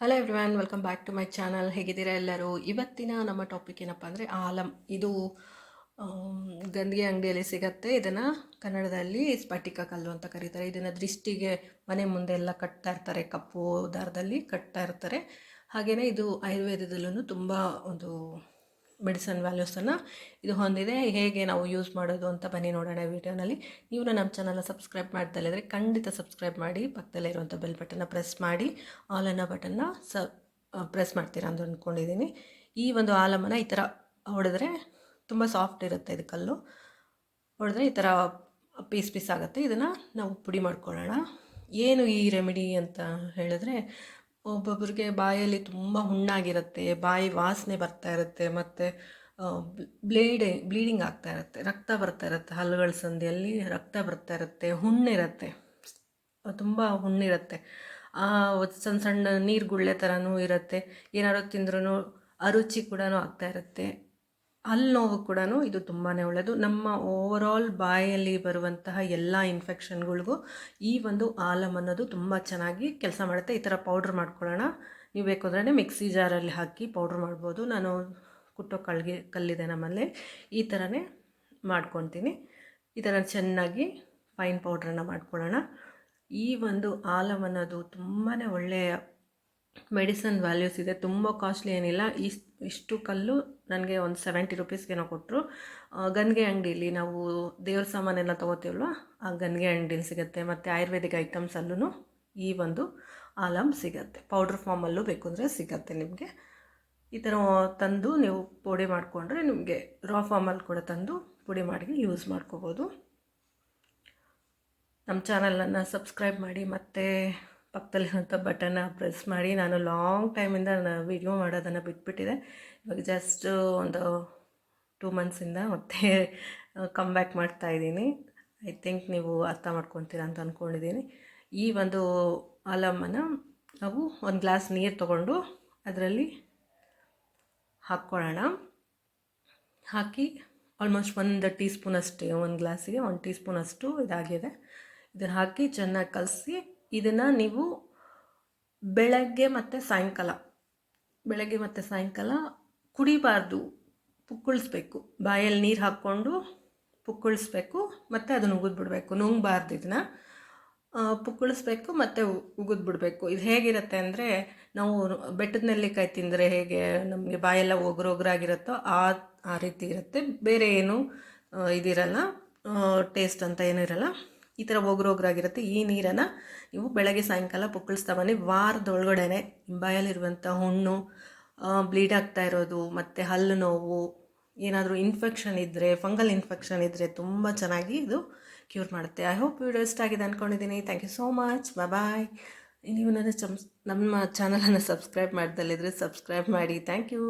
Hello everyone welcome back to my channel ಹೇಗಿದ್ದೀರಾ ಎಲ್ಲರೂ? ಇವತ್ತಿನ ನಮ್ಮ ಟಾಪಿಕ್ ಏನಪ್ಪ ಅಂದರೆ ಆಲಂ. ಇದು ಗಂದಿಗೆ ಅಂಗಡಿಯಲ್ಲಿ ಸಿಗತ್ತೆ. ಇದನ್ನು ಕನ್ನಡದಲ್ಲಿ ಸ್ಫಟಿಕ ಕಲ್ಲು ಅಂತ ಕರೀತಾರೆ. ಇದನ್ನು ದೃಷ್ಟಿಗೆ ಮನೆ ಮುಂದೆ ಎಲ್ಲ ಕಟ್ತಾ ಇರ್ತಾರೆ. ಕಪ್ಪು ದಾರದಲ್ಲಿ ಕಟ್ತಾ ಇರ್ತಾರೆ. ಹಾಗೆಯೇ ಇದು ಆಯುರ್ವೇದದಲ್ಲೂ ತುಂಬ ಒಂದು ಮೆಡಿಸನ್ ವ್ಯಾಲ್ಯೂಸನ್ನು ಇದು ಹೊಂದಿದೆ. ಹೇಗೆ ನಾವು ಯೂಸ್ ಮಾಡೋದು ಅಂತ ಬನ್ನಿ ನೋಡೋಣ ವಿಡಿಯೋನಲ್ಲಿ. ನೀವು ನಮ್ಮ ಚಾನಲ್ನ ಸಬ್ಸ್ಕ್ರೈಬ್ ಮಾಡ್ದಲ್ಲಿದ್ರೆ ಖಂಡಿತ ಸಬ್ಸ್ಕ್ರೈಬ್ ಮಾಡಿ, ಪಕ್ಕದಲ್ಲೇ ಇರುವಂಥ ಬೆಲ್ ಬಟನ್ನ ಪ್ರೆಸ್ ಮಾಡಿ, ಆಲ್ ಅನ್ನೋ ಬಟನ್ನ ಸ ಪ್ರೆಸ್ ಮಾಡ್ತೀರಾ ಅಂತ ಅಂದ್ಕೊಂಡಿದ್ದೀನಿ. ಈ ಒಂದು ಆಲಮನ ಈ ಥರ ಹೊಡೆದ್ರೆ ತುಂಬ ಸಾಫ್ಟ್ ಇರುತ್ತೆ ಇದು ಕಲ್ಲು. ಹೊಡೆದ್ರೆ ಈ ಥರ ಪೀಸ್ ಪೀಸ್ ಆಗುತ್ತೆ. ಇದನ್ನು ನಾವು ಪುಡಿ ಮಾಡ್ಕೊಳ್ಳೋಣ. ಏನು ಈ ರೆಮಿಡಿ ಅಂತ ಹೇಳಿದ್ರೆ ಒಬ್ಬೊಬ್ಬರಿಗೆ ಬಾಯಲ್ಲಿ ತುಂಬ ಹುಣ್ಣಾಗಿರುತ್ತೆ, ಬಾಯಿ ವಾಸನೆ ಬರ್ತಾ ಇರುತ್ತೆ, ಮತ್ತು ಬ್ಲೇಡ್ ಬ್ಲೀಡಿಂಗ್ ಆಗ್ತಾ ಇರುತ್ತೆ, ರಕ್ತ ಬರ್ತಾ ಇರುತ್ತೆ, ಹಲ್ಲುಗಳ ಸಂದಿಯಲ್ಲಿ ರಕ್ತ ಬರ್ತಾ ಇರುತ್ತೆ, ಹುಣ್ಣಿರುತ್ತೆ. ತುಂಬ ಹುಣ್ಣಿರುತ್ತೆ. ಸಣ್ಣ ಸಣ್ಣ ನೀರು ಗುಳ್ಳೆ ಥರನೂ ಇರುತ್ತೆ, ಏನಾದ್ರು ತಿಂದ್ರೂ ಅರುಚಿ ಕೂಡ ಆಗ್ತಾ ಇರುತ್ತೆ. ಹಲ್ಲು ನೋವು ಕೂಡ ಇದು ತುಂಬಾ ಒಳ್ಳೆಯದು ನಮ್ಮ ಓವರಾಲ್ ಬಾಯಲ್ಲಿ ಬರುವಂತಹ ಎಲ್ಲ ಇನ್ಫೆಕ್ಷನ್ಗಳಿಗೂ ಈ ಒಂದು ಆಲಮ್ ಅನ್ನೋದು ತುಂಬ ಚೆನ್ನಾಗಿ ಕೆಲಸ ಮಾಡುತ್ತೆ. ಈ ಥರ ಪೌಡ್ರ್ ಮಾಡ್ಕೊಳ್ಳೋಣ. ನೀವು ಬೇಕಾದ್ರೆ ಮಿಕ್ಸಿ ಜಾರಲ್ಲಿ ಹಾಕಿ ಪೌಡ್ರ್ ಮಾಡ್ಬೋದು. ನಾನು ಕುಟ್ಟೋ ಕಳ್ಗೆ ಕಲ್ಲಿದೆ ನಮ್ಮಲ್ಲಿ. ಈ ಥರನೇ ಮಾಡ್ಕೊತೀನಿ ಈ ಥರ ಚೆನ್ನಾಗಿ ಫೈನ್ ಪೌಡ್ರನ್ನು ಮಾಡ್ಕೊಳ್ಳೋಣ. ಈ ಒಂದು ಆಲಮ್ ಅನ್ನೋದು ತುಂಬಾ ಒಳ್ಳೆಯ ಮೆಡಿಸನ್ ವ್ಯಾಲ್ಯೂಸ್ ಇದೆ, ತುಂಬ ಕಾಸ್ಟ್ಲಿ ಏನಿಲ್ಲ. ಇಷ್ಟು ಇಷ್ಟು ಕಲ್ಲು ನನಗೆ ಒಂದು ಸೆವೆಂಟಿ ರುಪೀಸ್ಗೇನೋ ಕೊಟ್ಟರು ಗನ್ಗೆ ಅಂಗಡಿಯಲ್ಲಿ ನಾವು ದೇವ್ರ ಸಾಮಾನೆಲ್ಲ ತೊಗೋತೀವಲ್ವ, ಆ ಗನ್ಗೆ ಅಂಗಡಿಲಿ ಸಿಗುತ್ತೆ. ಮತ್ತು ಆಯುರ್ವೇದಿಕ್ ಐಟಮ್ಸಲ್ಲೂ ಈ ಒಂದು ಆಲಮ್ ಸಿಗುತ್ತೆ. ಪೌಡ್ರ್ ಫಾರ್ಮಲ್ಲೂ ಬೇಕು ಅಂದರೆ ಸಿಗುತ್ತೆ ನಿಮಗೆ. ಈ ಥರ ತಂದು ನೀವು ಪುಡಿ ಮಾಡಿಕೊಂಡ್ರೆ ನಿಮಗೆ ರಾ ಫಾರ್ಮಲ್ಲಿ ಕೂಡ ತಂದು ಪುಡಿ ಮಾಡಿ ಯೂಸ್ ಮಾಡ್ಕೋಬೋದು. ನಮ್ಮ ಚಾನಲನ್ನು ಸಬ್ಸ್ಕ್ರೈಬ್ ಮಾಡಿ ಮತ್ತು ಪಕ್ಕದಲ್ಲಿರುವಂಥ ಬಟನ್ನ ಪ್ರೆಸ್ ಮಾಡಿ ನಾನು ಲಾಂಗ್ ಟೈಮಿಂದ ನಾನು ವಿಡಿಯೋ ಮಾಡೋದನ್ನು ಬಿಟ್ಬಿಟ್ಟಿದೆ. ಇವಾಗ ಜಸ್ಟ್ ಒಂದು ಟೂ ಮಂತ್ಸಿಂದ ಮತ್ತೆ ಕಮ್ ಬ್ಯಾಕ್ ಮಾಡ್ತಾ ಇದ್ದೀನಿ. ಐ ಥಿಂಕ್ ನೀವು ಅರ್ಥ ಮಾಡ್ಕೊತೀರ ಅಂತ ಅಂದ್ಕೊಂಡಿದ್ದೀನಿ ಈ ಒಂದು ಆಲಮನ್ನು ನಾವು ಒಂದು ಗ್ಲಾಸ್ ನೀರು ತಗೊಂಡು ಅದರಲ್ಲಿ ಹಾಕ್ಕೊಳ್ಳೋಣ. ಹಾಕಿ ಆಲ್ಮೋಸ್ಟ್ ಒಂದು ಟೀ ಸ್ಪೂನಷ್ಟು ಒಂದು ಗ್ಲಾಸಿಗೆ ಒಂದು ಟೀ ಸ್ಪೂನಷ್ಟು ಇದಾಗಿದೆ. ಇದನ್ನು ಹಾಕಿ ಚೆನ್ನಾಗಿ ಕಲಸಿ ಇದನ್ನು ನೀವು ಬೆಳಗ್ಗೆ ಮತ್ತು ಸಾಯಂಕಾಲ, ಬೆಳಗ್ಗೆ ಮತ್ತು ಸಾಯಂಕಾಲ ಕುಡಿಬಾರ್ದು, ಪುಕ್ಕುಳಿಸ್ಬೇಕು. ಬಾಯಲ್ಲಿ ನೀರು ಹಾಕ್ಕೊಂಡು ಪುಕ್ಕುಳಿಸ್ಬೇಕು, ಮತ್ತು ಅದನ್ನು ಉಗಿದ್ಬಿಡ್ಬೇಕು. ನುಂಗಬಾರ್ದು ಇದನ್ನ. ಪುಕ್ಕಳಿಸ್ಬೇಕು ಮತ್ತು ಉಗಿದ್ಬಿಡ್ಬೇಕು. ಇದು ಹೇಗಿರುತ್ತೆ ಅಂದರೆ ನಾವು ಬೆಟ್ಟದ ನೆಲ್ಲಿಕಾಯಿ ತಿಂದರೆ ಹೇಗೆ ನಮಗೆ ಬಾಯೆಲ್ಲ ಒಗ್ರು ಒಗ್ರಾಗಿರುತ್ತೋ ಆ ಆ ರೀತಿ ಇರುತ್ತೆ. ಬೇರೆ ಏನು ಇದಿರಲ್ಲ ಟೇಸ್ಟ್ ಅಂತ ಏನೂ ಇರಲ್ಲ. ಈ ಥರ ಒಗ್ರು ಒಗ್ರಾಗಿರುತ್ತೆ ಈ ನೀರನ್ನು ನೀವು ಬೆಳಗ್ಗೆ, ಸಾಯಂಕಾಲ ಪೊಕ್ಕಳಿಸ್ತಾ ಬನ್ನಿ ವಾರದ ಒಳಗಡೆನೆ ಬಾಯಲ್ಲಿರುವಂಥ ಹುಣ್ಣು ಬ್ಲೀಡ್ ಆಗ್ತಾ ಇರೋದು, ಮತ್ತು ಹಲ್ಲು ನೋವು, ಏನಾದರೂ ಇನ್ಫೆಕ್ಷನ್ ಇದ್ದರೆ ಫಂಗಲ್ ಇನ್ಫೆಕ್ಷನ್ ಇದ್ದರೆ ತುಂಬ ಚೆನ್ನಾಗಿ ಇದು ಕ್ಯೂರ್ ಮಾಡುತ್ತೆ. ಐ ಹೋಪ್ ವಿಡಿಯೋ ಇಷ್ಟ ಆಗಿದೆ ಅಂದ್ಕೊಂಡಿದ್ದೀನಿ thank you so much bye ನೀವು ನನ್ನ ಚಮ್, ನಮ್ಮ ಚಾನಲನ್ನು ಸಬ್ಸ್ಕ್ರೈಬ್ ಮಾಡ್ದಲ್ಲಿದ್ದರೆ ಸಬ್ಸ್ಕ್ರೈಬ್ ಮಾಡಿ. Thank you